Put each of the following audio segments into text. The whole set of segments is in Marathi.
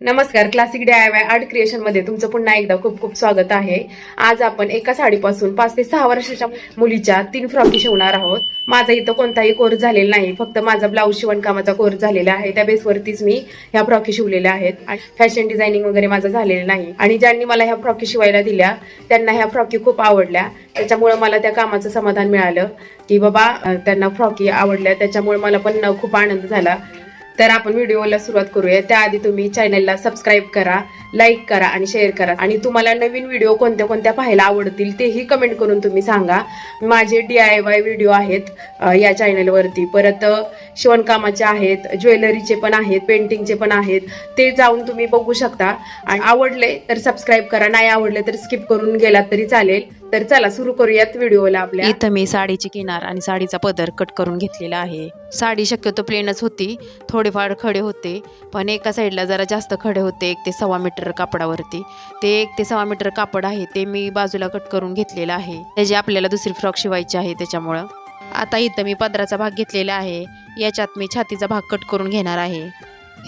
नमस्कार classic D I Y art क्रिएशनमध्ये तुमचं पुन्हा एकदा खूप खूप स्वागत आहे. आज आपण एका साडीपासून पाच ते सहा वर्षाच्या मुलीच्या तीन फ्रॉकी शिवणार आहोत. माझा इथं कोणताही कोर्स झालेला नाही फक्त माझा ब्लाऊज शिवणकामाचा कोर्स झालेला आहे. त्या बेसवरतीच मी ह्या फ्रॉकी शिवलेल्या आहेत. आणि फॅशन डिझायनिंग वगैरे माझं झालेलं नाही. आणि ज्यांनी मला ह्या फ्रॉकी शिवायला दिल्या त्यांना ह्या फ्रॉकी खूप आवडल्या. त्याच्यामुळे मला त्या कामाचं समाधान मिळालं की बाबा त्यांना फ्रॉकी आवडल्या. त्याच्यामुळे मला पण खूप आनंद झाला. तर आपण व्हिडिओला सुरुवात करूया. त्याआधी तुम्ही चॅनलला सबस्क्राईब करा. लाईक करा आणि शेअर करा. आणि तुम्हाला नवीन व्हिडिओ कोणत्या कोणत्या पाहायला आवडतील तेही कमेंट करून तुम्ही सांगा. माझे डी आय वाय व्हिडिओ आहेत या चॅनलवरती परत शिवणकामाचे आहेत ज्वेलरीचे पण आहेत पेंटिंगचे पण आहेत. ते जाऊन तुम्ही बघू शकता. आणि आवडले तर सबस्क्राईब करा. नाही आवडले तर स्किप करून गेलात तरी चालेल. तर चला सुरू करूयात व्हिडिओला आपल्या. इथं मी साडीची किनार आणि साडीचा पदर कट करून घेतलेला आहे. साडी शक्यतो प्लेनच होती. थोडेफार खडे होते. पण एका साईडला जरा जास्त खडे होते. एक ते सव्वा मीटर मीटर कापडावरती. ते एक ते सव्वा मीटर कापड आहे ते मी बाजूला कट करून घेतलेलं आहे. त्याची आपल्याला दुसरी फ्रॉक शिवायची आहे त्याच्यामुळं. आता इथं मी पदराचा भाग घेतलेला आहे याच्यात मी छातीचा भाग कट करून घेणार आहे.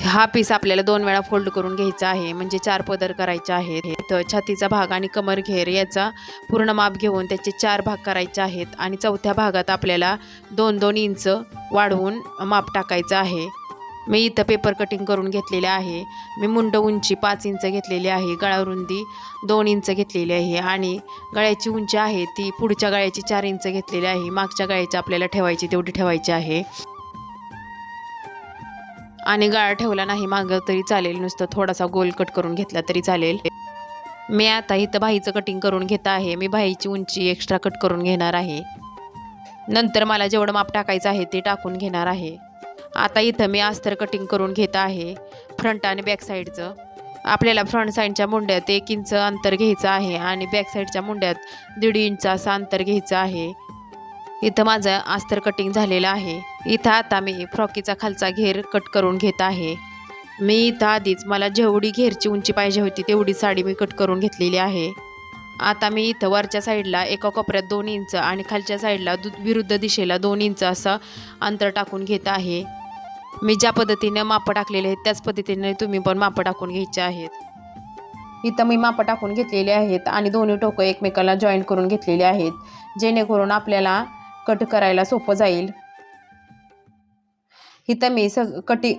हा पीस आपल्याला दोन वेळा फोल्ड करून घ्यायचा आहे म्हणजे चार पदर करायचे आहेत. इथं छातीचा भाग आणि कमर घेर याचा पूर्ण माप घेऊन त्याचे चार भाग करायचे आहेत आणि चौथ्या भागात आपल्याला दोन दोन इंच वाढवून माप टाकायचं आहे. मी इथं पेपर कटिंग करून घेतलेले आहे. मी मुंड उंची पाच इंच घेतलेली आहे गळारुंदी दोन इंच घेतलेली आहे आणि गळ्याची उंची आहे ती पुढच्या गळ्याची चार इंच घेतलेली आहे. मागच्या गळ्याची आपल्याला ठेवायची तेवढी ठेवायची आहे. आणि गळा ठेवला नाही मागं तरी चालेल. नुसतं थोडासा गोल कट करून घेतला तरी चालेल. मी आता इथं भाईचं कटिंग करून घेत आहे. मी भाईची उंची एक्स्ट्रा कट करून घेणार आहे. नंतर मला जेवढं माप टाकायचं आहे ते टाकून घेणार आहे. आता इथं मी अस्तर कटिंग करून घेत आहे फ्रंट आणि बॅक साईडचं आपल्याला फ्रंट साईडच्या मुंड्यात एक इंच अंतर घ्यायचं आहे आणि बॅक साईडच्या मुंड्यात दीड इंच असं अंतर घ्यायचं आहे. इथं माझं अस्तर कटिंग झालेलं आहे. इथं आता मी फ्रॉकीचा खालचा घेर कट करून घेत आहे. मी इथं आधीच मला जेवढी घेरची उंची पाहिजे होती तेवढी साडी मी कट करून घेतलेली आहे. आता मी इथं वरच्या साईडला एका कोपऱ्यात दोन इंच आणि खालच्या साईडला दु विरुद्ध दिशेला दोन इंच असं अंतर टाकून घेत आहे. मी ज्या पद्धतीने मापं टाकलेले आहेत त्याच पद्धतीने तुम्ही पण मापं टाकून घ्यायचे आहेत. इथं मी मापं टाकून घेतलेले आहेत आणि दोन्ही टोकं एकमेकाला जॉईन करून घेतलेले आहेत जेणेकरून आपल्याला कट करायला सोपं जाईल. इथं मी सग कटी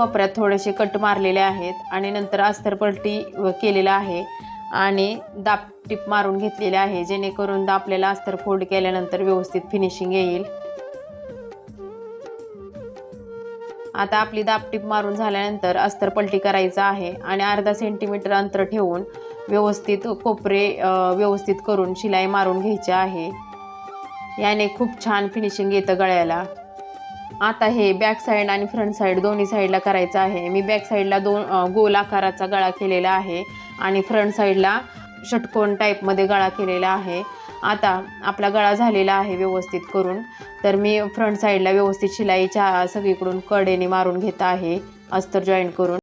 कोपऱ्यात थोडेसे कट मारलेले आहेत आणि नंतर अस्तर पलटी केलेला आहे आणि दाप टिप मारून घेतलेले आहे जेणेकरून आपल्याला अस्तर फोल्ड केल्यानंतर व्यवस्थित फिनिशिंग येईल. आता आपली दाबटीप मारून झाल्यानंतर अस्तर पलटी करायचं आहे आणि अर्धा सेंटीमीटर अंतर ठेवून व्यवस्थित कोपरे व्यवस्थित करून शिलाई मारून घ्यायची आहे. याने खूप छान फिनिशिंग येतं गळ्याला. आता हे बॅक साईड आणि फ्रंट साईड दोन्ही साईडला करायचं आहे. मी बॅक साईडला दोन गोल आकाराचा गळा केलेला आहे आणि फ्रंट साईडला षटकोन टाईपमध्ये गळा केलेला आहे. आता आपला गळा झालेला आहे व्यवस्थित करून. तर मी फ्रंट साईडला व्यवस्थित शिलाईच्या सगळीकडून कडेने मारून घेत आहे. अस्तर जॉईंट करून.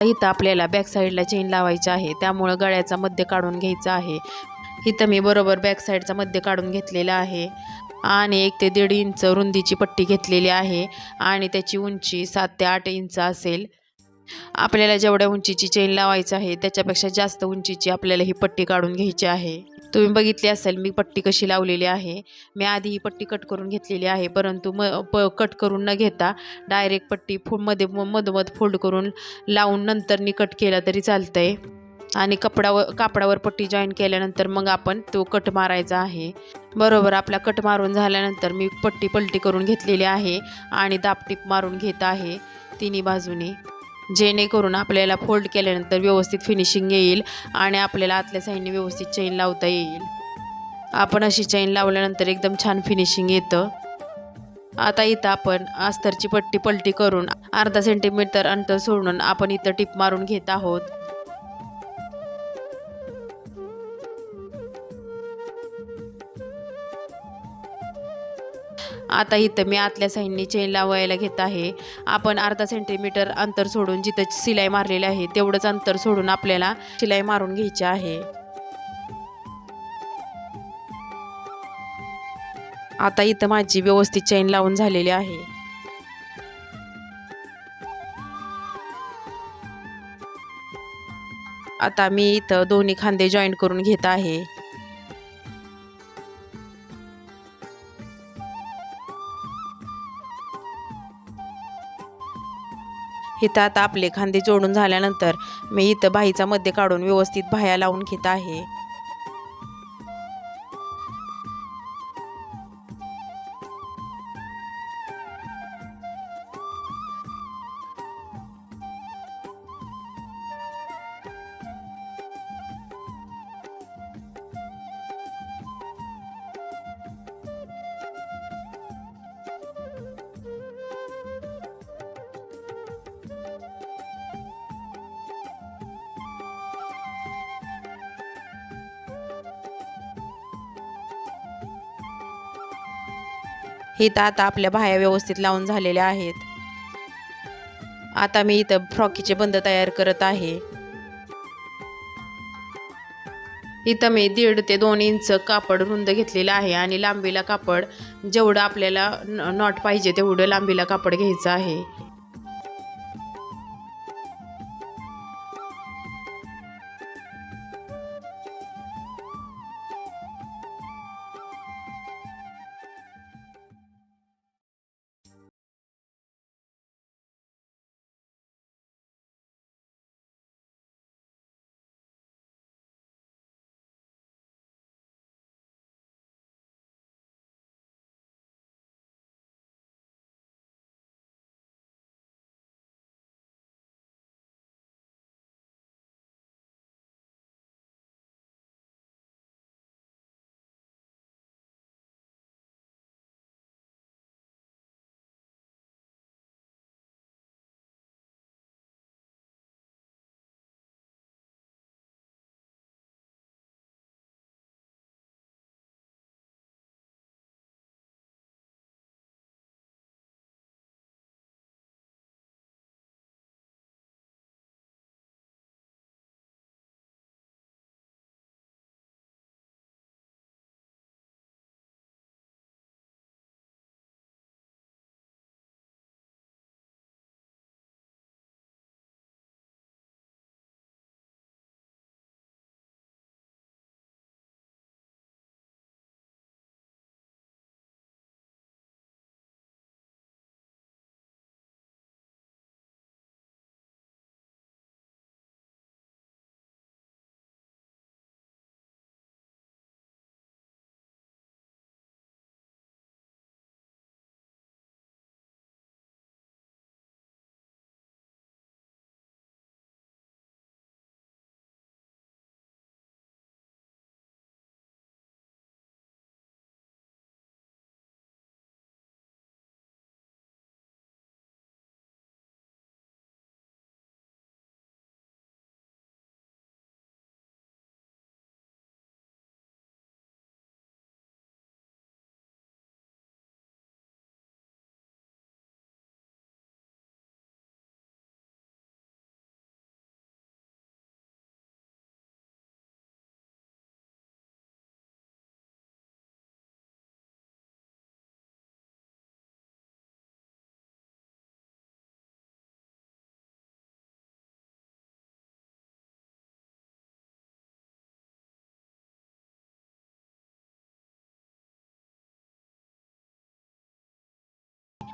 इथं आपल्याला बॅक साईडला चेन लावायची आहे. त्यामुळं गळ्याचा मध्य काढून घ्यायचा आहे. इथं मी बरोबर बॅक साईडचा मध्य काढून घेतलेला आहे. आणि एक ते दीड इंच रुंदीची पट्टी घेतलेली आहे. आणि त्याची उंची सात ते आठ इंच असेल. आपल्याला जेवढ्या उंचीची चेन लावायची आहे त्याच्यापेक्षा जास्त उंचीची आपल्याला ही पट्टी काढून घ्यायची आहे. तुम्ही बघितली असेल मी पट्टी कशी लावलेली आहे. मी आधी ही पट्टी कट करून घेतलेली आहे परंतु म प कट करून न घेता डायरेक्ट पट्टी फो मध्ये मधोमध फोल्ड करून लावून नंतरनी कट केला तरी चालतं आहे आणि कपडावर कापडावर पट्टी जॉईन केल्यानंतर मग आपण तो कट मारायचा आहे. बरोबर आपला कट मारून झाल्यानंतर मी पट्टी पलटी करून घेतलेली आहे आणि दापटीप मारून घेत आहे तिन्ही बाजूने. जेणेकरून आपल्याला फोल्ड केल्यानंतर व्यवस्थित फिनिशिंग येईल आणि आपल्याला आतल्या साईडने व्यवस्थित चेन लावता येईल. आपण अशी चेन लावल्यानंतर एकदम छान फिनिशिंग येतं. आता इथं आपण अस्तरची पट्टी पलटी करून अर्धा सेंटीमीटर अंतर सोडून आपण इथं टिप मारून घेत आहोत. आता इथं मी आतल्या साईडने चेन लावायला घेत आहे. आपण अर्धा सेंटीमीटर अंतर सोडून जिथं शिलाई मारलेली आहे तेवढंच अंतर सोडून आपल्याला शिलाई मारून घ्यायची आहे. आता इथं माझी व्यवस्थित चेन लावून झालेली आहे. आता मी इथं दोन्ही खांदे जॉईंट करून घेत आहे. इथं आता आपले खांदे जोडून झाल्यानंतर मी इथं बाईचा मध्ये काढून व्यवस्थित बाह्या लावून घेत आहे. इथं आता आपल्या बाह्या व्यवस्थित लावून झालेल्या आहेत. आता मी इथं फ्रॉकीचे बंद तयार करत आहे. इथं मी दीड ते दोन इंच कापड रुंद घेतलेलं आहे आणि लांबीला कापड जेवढं आपल्याला नॉट पाहिजे तेवढं लांबीला कापड घ्यायचं आहे.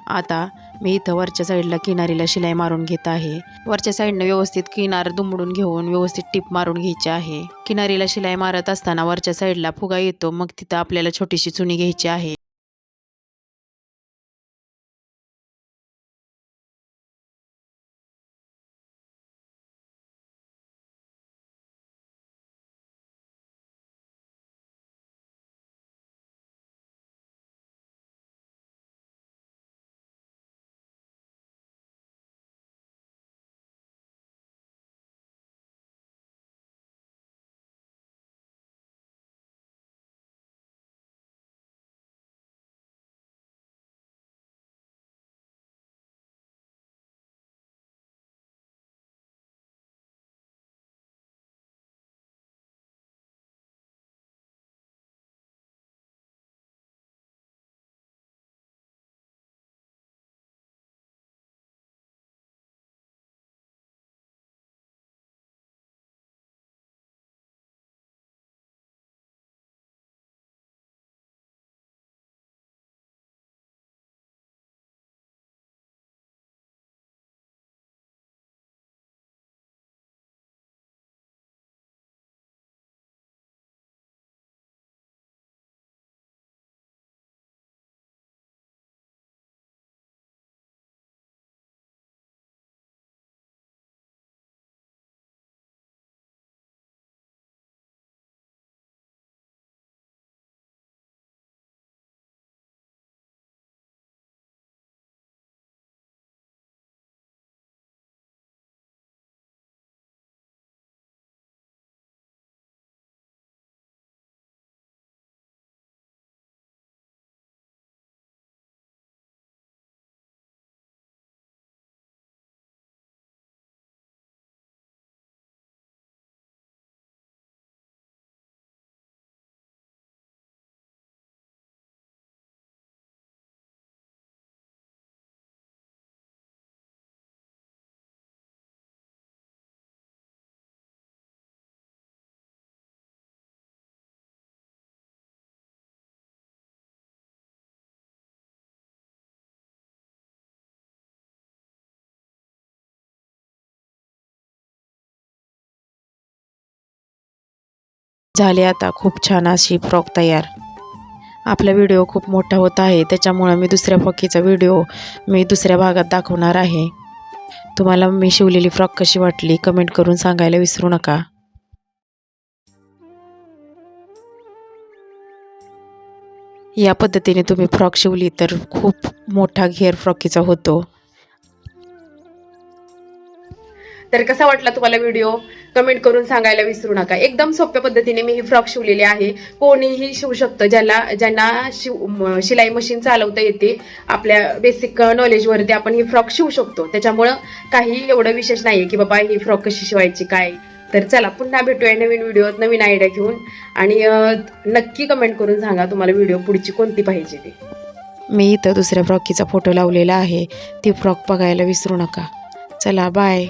आता मी इथं वरच्या साईडला किनारीला शिलाई मारून घेत आहे. वरच्या साईडनं व्यवस्थित किनार दुमडून घेऊन व्यवस्थित टीप मारून घ्यायची आहे. किनारीला शिलाई मारत असताना वरच्या साईडला फुगा येतो मग तिथं आपल्याला छोटीशी चुनी घ्यायची आहे. झाली आता. खूप छान अशी फ्रॉक तयार. आपला व्हिडिओ खूप मोठा होत आहे. त्याच्यामुळं मी दुसऱ्या फ्रॉकीचा व्हिडिओ मी दुसऱ्या भागात दाखवणार आहे. तुम्हाला मी शिवलेली फ्रॉक कशी वाटली कमेंट करून सांगायला विसरू नका. या पद्धतीने तुम्ही फ्रॉक शिवली तर खूप मोठा घेर फ्रॉकीचा होतो. तर कसा वाटला तुम्हाला व्हिडिओ कमेंट करून सांगायला विसरू नका. एकदम सोप्या पद्धतीने मी ही फ्रॉक शिवलेली आहे. कोणीही शिवू शकतं. ज्याला ज्यांना शिव म- शिलाई मशीन चालवता येते आपल्या बेसिक नॉलेजवरती आपण ही फ्रॉक शिवू शकतो. त्याच्यामुळं काही एवढं विशेष नाही की बाबा ही फ्रॉक कशी शिवायची काय? तर चला पुन्हा भेटूया नवीन व्हिडिओत नवीन आयडिया घेऊन. आणि नक्की कमेंट करून सांगा तुम्हाला व्हिडिओ पुढची कोणती पाहिजे ती. मी इथं दुसऱ्या फ्रॉकीचा फोटो लावलेला आहे. ती फ्रॉक बघायला विसरू नका. चला बाय